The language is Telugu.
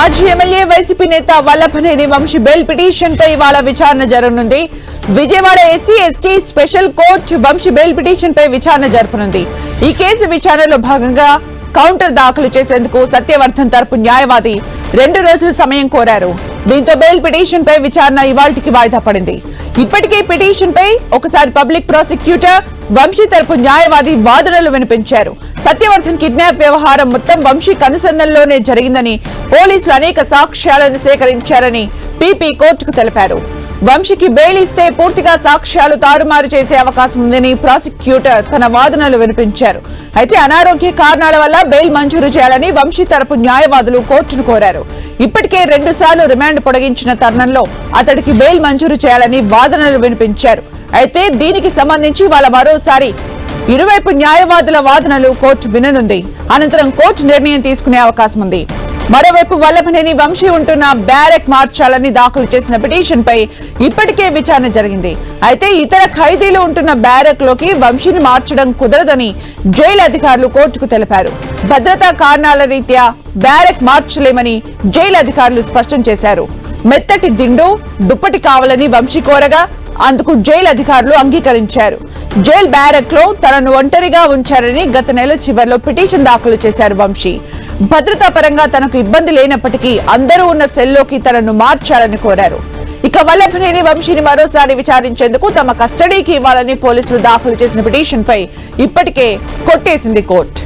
మాజీ ఎమ్మెల్యే వైసీపీ నేత వల్లభనేని వంశ బెయిల్ పిటిషన్ పై ఇవాళ విచారణ జరగనుంది. Vijayawada SC ST special court వంశ బెయిల్ పిటిషన్ పై విచారణ జరపనుంది. ఈ కేసు విచారణలో భాగంగా కౌంటర్ దాఖలు చేసేందుకు సత్యవర్ధన్ తరపు న్యాయవాది రెండు రోజుల సమయం కోరారు. దీంతో బెయిల్ పిటిషన్ పై విచారణ ఇవాళకి వాయిదా పడింది. ఇప్పటికే పిటిషన్ పై ఒకసారి పబ్లిక్ ప్రాసిక్యూటర్ వంశీ తరపు న్యాయవాది వాదనలు వినిపించారు. సత్యవర్ధన్ కిడ్నాప్ వ్యవహారం మొత్తం వంశీ కనుసన్నల్లోనే జరిగిందని పోలీసులు అనేక సాక్ష్యాలను సేకరించారని పీపీ కోర్టుకు తెలిపారు. వంశీకి బెయిల్ ఇస్తే పూర్తిగా సాక్ష్యాలు తారుమారు చేసే అవకాశం ఉందని ప్రాసిక్యూటర్ తన వాదనలు వినిపించారు. అయితే అనారోగ్య కారణాల వల్ల బెయిల్ మంజూరు చేయాలని వంశీ తరపు న్యాయవాదులు కోర్టును కోరారు. ఇప్పటికే రెండు సార్లు రిమాండ్ పొడిగించిన తరుణంలో అతడికి బెయిల్ మంజూరు చేయాలని వాదనలు వినిపించారు. అయితే దీనికి సంబంధించి వాళ్ళ మరోసారి ఇరువైపు న్యాయవాదుల వాదనలు కోర్టు విననుంది. అనంతరం కోర్టు నిర్ణయం తీసుకునే అవకాశం ఉంది. మరోవైపు వల్లభనేని వంశీ ఉంటున్న బ్యారెక్ మార్చాలని దాఖలు చేసిన పిటిషన్ పై ఇప్పటికే విచారణ జరిగింది. అయితే ఇతర ఖైదీలు ఉంటున్న బ్యారెక్లోకి వంశీని మార్చడం కుదరదని జైలు అధికారులు కోర్టుకు తెలిపారు. భద్రతా కారణాల రీత్యా బ్యారెక్ మార్చలేమని జైలు అధికారులు స్పష్టం చేశారు. మెత్తటి దిండు దుప్పటి కావాలని వంశీ కోరగా అందుకు జైలు అధికారులు అంగీకరించారు. జైల్ బ్యారెక్లో తనను ఒంటరిగా ఉంచారని గత నెల చివరిలో పిటిషన్ దాఖలు చేశారు వంశీ. భద్రతా పరంగా తనకు ఇబ్బంది లేనప్పటికీ అందరూ ఉన్న సెల్లోకి తనను మార్చాలని కోరారు. ఇక వల్లభనేని వంశీని మరోసారి విచారించేందుకు తమ కస్టడీకి ఇవ్వాలని పోలీసులు దాఖలు చేసిన పిటిషన్పై ఇప్పటికే కొట్టేసింది కోర్టు.